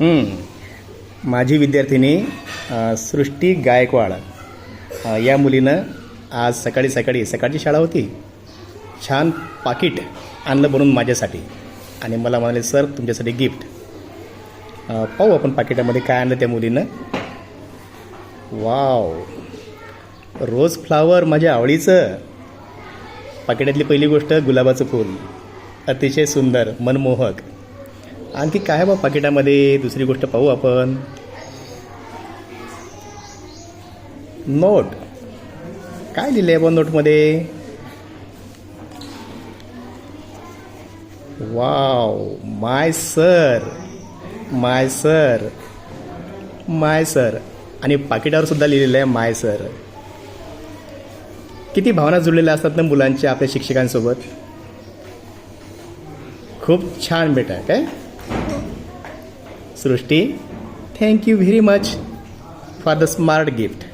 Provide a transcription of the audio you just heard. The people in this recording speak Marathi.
माझी विद्यार्थिनी सृष्टी गायकवाड. या मुलीनं आज सकाळी सकाळी सकाळची शाळा होती. छान पाकिट आणलं बनवून माझ्यासाठी. आणि मला म्हणाले सर तुमच्यासाठी गिफ्ट. पाहू आपण पाकिटामध्ये काय आणलं त्या मुलीनं. वाव. रोज फ्लावर माझ्या आवडीचं. पाकिटातली पहिली गोष्ट गुलाबाचं फूल. अतिशय सुंदर मनमोहक. आणखी काय आहे बा पाकिटामध्ये? दुसरी गोष्ट पाहू आपण. नोट. काय लिहिलं आहे बा नोटमध्ये? Wow. My sir. My sir. My sir. आणि पाकिटावर सुद्धा लिहिलेलं आहे माय सर. किती भावना जुळलेल्या असतात ना मुलांच्या आपल्या शिक्षकांसोबत? खूप छान बेटा काय? Srushti, thank you very much for the smart gift.